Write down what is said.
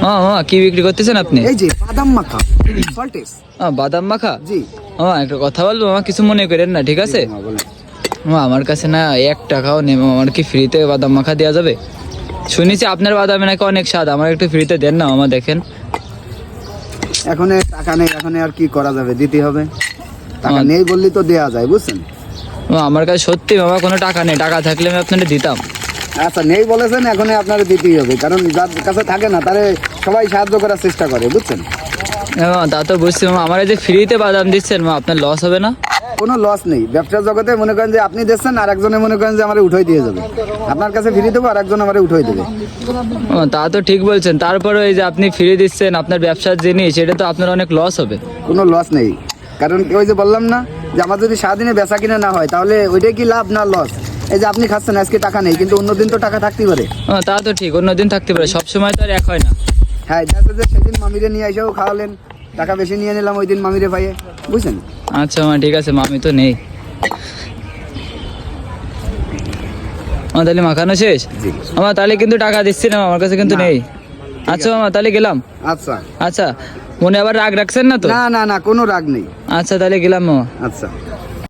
ও মামা কি বিক্রি করতেছেন আপনি? এই যে বাদাম মাখা সল্টেস ও, বাদাম মাখা? জি। ও একটা কথা বলব মামা কিছু মনে করেন না ঠিক আছে? আমার কাছে না এক টাকাও নেই আমার কি ফ্রিতে বাদাম মাখা দেওয়া যাবে? শুনেছি আপনার বাদামে নাকি অনেক স্বাদ আমার একটু ফ্রিতে দেন না মামা দেখেন। এখন টাকা নেই এখন আর কি করা যাবে দিতে হবে। টাকা আমার- নেই বললি তো দেয়া যায় বুঝছেন? আমার কাছে সত্যি বাবা কোনো টাকা নেই টাকা থাকলে আমি আপনাদের দিতাম। আচ্ছা নেই বলেছেন এখন আপনার দিতেই হবে। কারণ যার কাছে থাকে না তারে সবাই সাহায্য করার চেষ্টা করে বুঝছেন? হ্যাঁ তা তো বুঝছি মামা আমার এই যে ফ্রিতে বাদাম দিচ্ছেন মা আপনার লস হবে না? কোনো লস নেই। ব্যবসার জগতে মনে করেন যে আপনি দিচ্ছেন আর একজনে মনে করেন যে আমার উঠাই দিয়ে যাবে। আপনার কাছে ফ্রি দেবো আর একজন আমার উঠাই দেবে। ও, তা তো ঠিক বলছেন। তারপরে এই যে আপনি ফিরে দিচ্ছেন আপনার ব্যবসার জিনিস এটা তো আপনার অনেক লস হবে। কোনো লস নেই। কারণ ওই যে বললাম না যে আমার যদি সারাদিনে বেচা কিনা না হয় তাহলে ওইটাই কি লাভ না লস এই যে আপনি খাচ্ছেন আজকে টাকা নেই কিন্তু অন্যদিন তো টাকা থাকতেই পারে। তা তো ঠিক অন্যদিন থাকতে পারে সব সময় তো আর এক হয় না। হ্যাঁ যাতে যে সেদিন মামিরে নিয়ে এসেও খাওয়ালেন টাকা বেশি নিয়ে নিলাম ওই দিন মামিরে পাইয়ে বুঝছেন? আচ্ছা মা ঠিক আছে মা আমি তো নেই। আমার তাহলে মাখানো শেষ? আমার তাহলে কিন্তু টাকা দিচ্ছি না আমার কাছে কিন্তু নেই। আচ্ছা মামা তাহলে গেলাম। আচ্ছা। আচ্ছা মনে আবার রাগ রাখছেন না তো? না না না কোনো রাগ নেই। আচ্ছা তাহলে গেলাম মামা আচ্ছা।